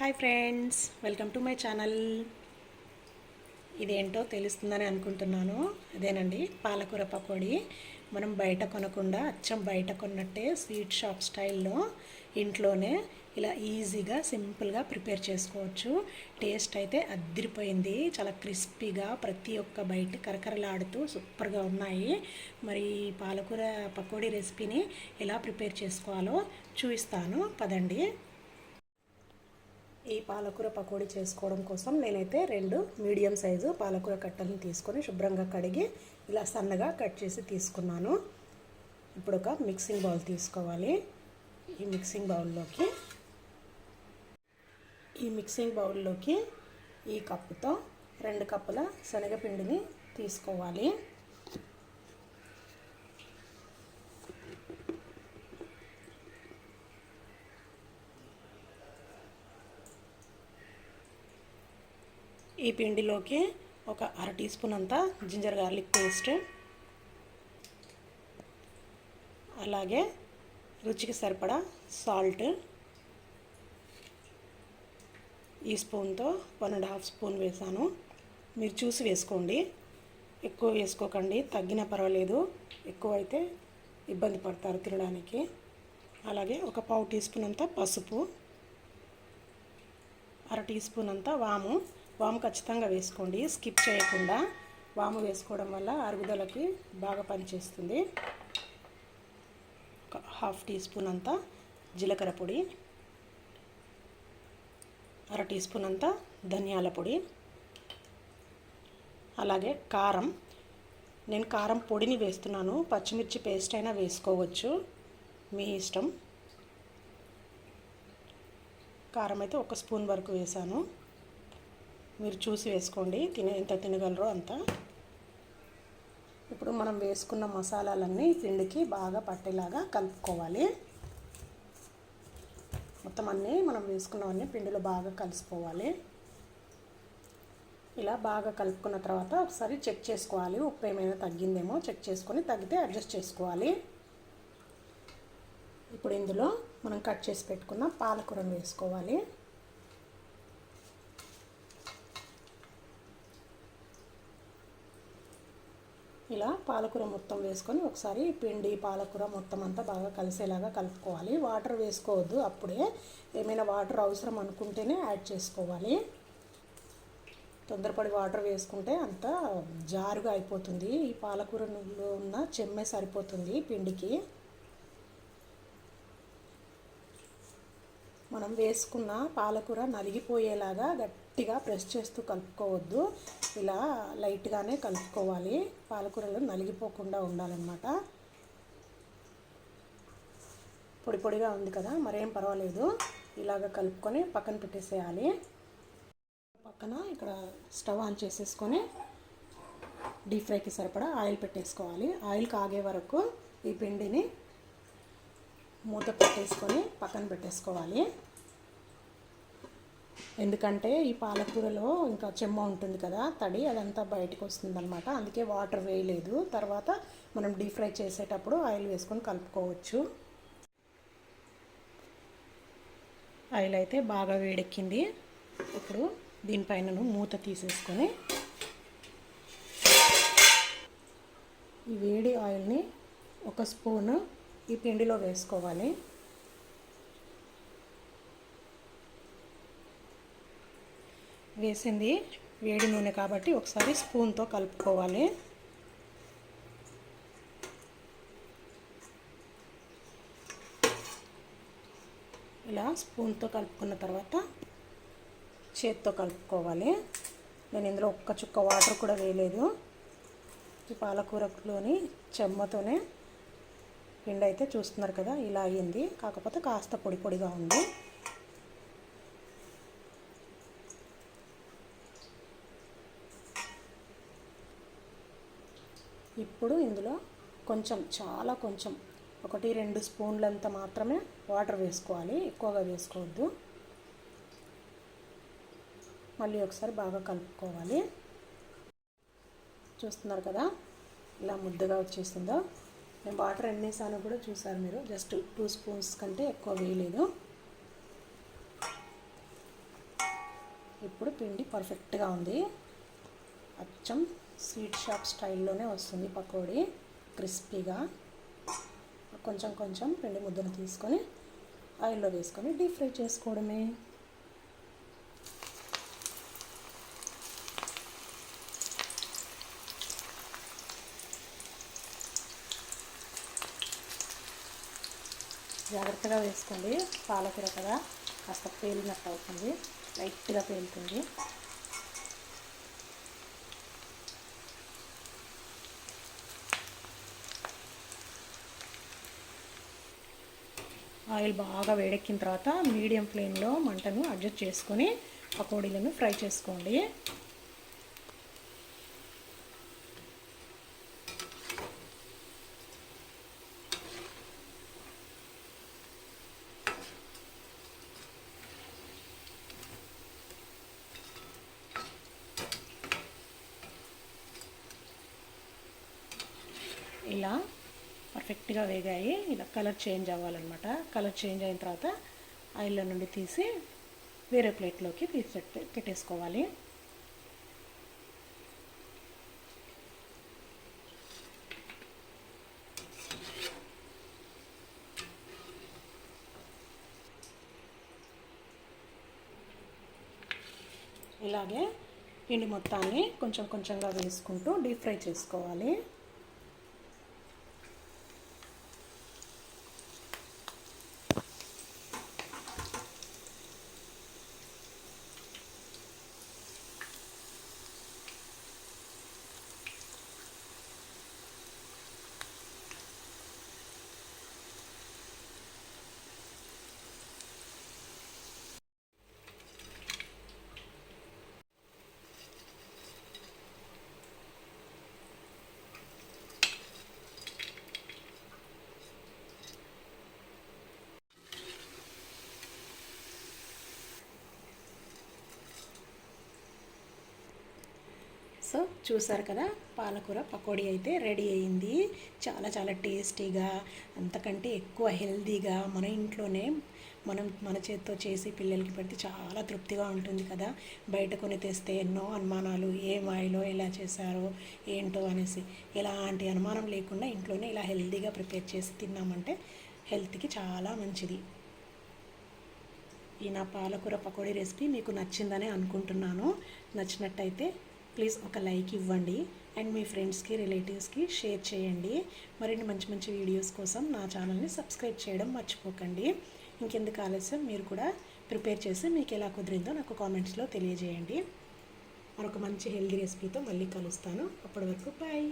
Hi friends welcome to my channel. ఇదేంటో తెలుస్తుందని అనుకుంటున్నాను. అదేనండి పాలకూర పకోడీ. మనం బయట కొనకుండా అచ్చం బయట కొన్నట్టే స్వీట్ షాప్ స్టైల్లో ఇంట్లోనే ఇలా ఈజీగా సింపుల్గా ప్రిపేర్ చేసుకోవచ్చు. టేస్ట్ అయితే అద్దరిపోయింది. చాలా క్రిస్పీగా ప్రతి ఒక్క బయట కరకరలాడుతూ సూపర్గా ఉన్నాయి. మరి పాలకూర పకోడీ రెసిపీని ఎలా ప్రిపేర్ చేసుకోవాలో చూపిస్తాను. పదండి. పాలకూర పకోడీ చేసుకోవడం కోసం నేనైతే రెండు మీడియం సైజు పాలకూర కట్టలను తీసుకొని శుభ్రంగా కడిగి ఇలా సన్నగా కట్ చేసి తీసుకున్నాను. ఇప్పుడు ఒక మిక్సింగ్ బౌల్ తీసుకోవాలి. ఈ మిక్సింగ్ బౌల్లోకి ఈ మిక్సింగ్ బౌల్లోకి ఈ కప్పుతో రెండు కప్పుల శనగపిండిని తీసుకోవాలి. ఈ పిండిలోకి ఒక అర టీ స్పూన్ అంతా జింజర్ గార్లిక్ పేస్ట్. అలాగే రుచికి సరిపడా సాల్ట్. ఈ స్పూన్తో వన్ అండ్ హాఫ్ స్పూన్ వేసాను. మీరు చూసి వేసుకోండి. ఎక్కువ వేసుకోకండి. తగ్గినా పర్వాలేదు. ఎక్కువ అయితే ఇబ్బంది పడతారు తినడానికి. అలాగే ఒక పావు టీ స్పూన్ అంతా పసుపు. అర టీ స్పూన్ అంతా వాము. వాము ఖచ్చితంగా వేసుకోండి. స్కిప్ చేయకుండా వాము వేసుకోవడం వల్ల అరుగుదలకి బాగా పనిచేస్తుంది. ఒక హాఫ్ టీ స్పూన్ అంతా జీలకర్ర పొడి అర టీ స్పూన్ అంతా ధనియాల పొడి అలాగే కారం. నేను కారం పొడిని వేస్తున్నాను. పచ్చిమిర్చి పేస్ట్ అయినా వేసుకోవచ్చు. మీ ఇష్టం. కారం అయితే ఒక స్పూన్ వరకు వేసాను. మీరు చూసి వేసుకోండి తినే ఎంత తినగలరో అంత. ఇప్పుడు మనం వేసుకున్న మసాలాలన్నీ పిండికి బాగా పట్టేలాగా కలుపుకోవాలి. మొత్తం అన్నీ మనం వేసుకున్నవన్నీ పిండిలో బాగా కలిసిపోవాలి. ఇలా బాగా కలుపుకున్న తర్వాత ఒకసారి చెక్ చేసుకోవాలి ఉప్పు ఏమైనా తగ్గిందేమో చెక్ చేసుకొని తగ్గితే అడ్జస్ట్ చేసుకోవాలి. ఇప్పుడు ఇందులో మనం కట్ చేసి పెట్టుకున్న పాలకూరను వేసుకోవాలి. ఇలా పాలకూర మొత్తం వేసుకొని ఒకసారి పిండి పాలకూర మొత్తం అంతా బాగా కలిసేలాగా కలుపుకోవాలి. వాటర్ వేసుకోవద్దు అప్పుడే ఏమైనా వాటర్ అవసరం అనుకుంటేనే యాడ్ చేసుకోవాలి. తొందరపడి వాటర్ వేసుకుంటే అంత జారుగా అయిపోతుంది. ఈ పాలకూరలో ఉన్న చెమ్మే సరిపోతుంది పిండికి. మనం వేసుకున్న పాలకూర నలిగిపోయేలాగా గట్టిగా ప్రెస్ చేస్తూ కలుపుకోవద్దు. ఇలా లైట్గానే కలుపుకోవాలి. పాలకూరలు నలిగిపోకుండా ఉండాలన్నమాట. పొడి పొడిగా ఉంది కదా మరేం పర్వాలేదు. ఇలాగ కలుపుకొని పక్కన పెట్టేసేయాలి. పక్కన ఇక్కడ స్టవ్ ఆన్ చేసేసుకొని డీప్ ఫ్రైకి సరిపడా ఆయిల్ పెట్టేసుకోవాలి. ఆయిల్ కాగే వరకు ఈ పిండిని మూత పెట్టేసుకొని పక్కన పెట్టేసుకోవాలి. ఎందుకంటే ఈ పాలకూరలో ఇంకా చెమ్మ ఉంటుంది కదా తడి అదంతా బయటకు వస్తుందన్నమాట అందుకే వాటర్ వేయలేదు. తర్వాత మనం డీప్ ఫ్రై చేసేటప్పుడు ఆయిల్ వేసుకొని కలుపుకోవచ్చు. ఆయిల్ అయితే బాగా వేడెక్కింది. ఇప్పుడు దీనిపైన మూత తీసేసుకొని ఈ వేడి ఆయిల్ని ఒక స్పూను ఈ పిండిలో వేసుకోవాలి. వేసింది వేడి నూనె కాబట్టి ఒకసారి స్పూన్తో కలుపుకోవాలి. ఇలా స్పూన్తో కలుపుకున్న తర్వాత చేత్తో కలుపుకోవాలి. నేను ఇందులో ఒక్క చుక్క వాటర్ కూడా వేయలేదు. ఈ పాలకూరలోని చెమ్మతోనే పిండి అయితే చూస్తున్నారు కదా ఇలా అయ్యింది కాకపోతే కాస్త పొడి పొడిగా ఉంది. ఇప్పుడు ఇందులో కొంచెం చాలా కొంచెం ఒకటి రెండు స్పూన్లంత మాత్రమే వాటర్ వేసుకోవాలి. ఎక్కువగా వేసుకోవద్దు. మళ్ళీ ఒకసారి బాగా కలుపుకోవాలి. చూస్తున్నారు కదా? ఇలా ముద్దగా వచ్చేసిందో. నేను వాటర్ ఎన్నేసాను కూడా చూసారు మీరు. జస్ట్ టూ స్పూన్స్ కంటే ఎక్కువ వేయలేదు. ఇప్పుడు పిండి పర్ఫెక్ట్గా ఉంది. అచ్చం స్వీట్ షాప్ స్టైల్లోనే వస్తుంది పకోడీ క్రిస్పీగా. కొంచెం కొంచెం పిండి ముద్దను తీసుకొని ఆయిల్లో వేసుకొని డీప్ ఫ్రై చేసుకోవడమే. జాగ్రత్తగా వేసుకోండి. పాలకూర కదా కాస్త పేలినట్టు అవుతుంది. లైట్గా పేలుతుంది. ఆయిల్ బాగా వేడెక్కిన తర్వాత మీడియం ఫ్లేమ్లో మంటను అడ్జస్ట్ చేసుకొని పకోడీలను ఫ్రై చేసుకోండి. ఇలా పర్ఫెక్ట్గా వేగాయి. ఇలా కలర్ చేంజ్ అవ్వాలన్నమాట. కలర్ చేంజ్ అయిన తర్వాత ఆయిల్లో నుండి తీసి వేరే ప్లేట్లోకి తీసి పెట్టి పెట్టేసుకోవాలి. ఇలాగే పిండి మొత్తాన్ని కొంచెం కొంచెంగా వేసుకుంటూ డీప్ ఫ్రై చేసుకోవాలి. సో చూసారు కదా పాలకూర పకోడీ అయితే రెడీ అయింది. చాలా చాలా టేస్టీగా అంతకంటే ఎక్కువ హెల్తీగా మన ఇంట్లోనే మనం మన చేతితో చేసి పిల్లలకి పెడితే చాలా తృప్తిగా ఉంటుంది కదా. బయట కొని తెస్తే ఎన్నో అనుమానాలు ఏం ఆయిలో ఎలా చేశారో ఏంటో అనేసి. ఎలాంటి అనుమానం లేకుండా ఇంట్లోనే ఇలా హెల్దీగా ప్రిపేర్ చేసి తిన్నామంటే హెల్త్కి చాలా మంచిది. ఈ నా పాలకూర పకోడీ రెసిపీ మీకు నచ్చిందని అనుకుంటున్నాను. నచ్చినట్టయితే ప్లీజ్ ఒక లైక్ ఇవ్వండి అండ్ మీ ఫ్రెండ్స్కి రిలేటివ్స్కి షేర్ చేయండి. మరిన్ని మంచి మంచి వీడియోస్ కోసం నా ఛానల్ని సబ్స్క్రైబ్ చేయడం మర్చిపోకండి. ఇంకెందుకు ఆలస్యం? మీరు కూడా ప్రిపేర్ చేసి మీకు ఎలా కుదిరిందో నాకు కామెంట్స్లో తెలియజేయండి. మరొక మంచి హెల్దీ రెసిపీతో మళ్ళీ కలుస్తాను. అప్పటి వరకు బాయ్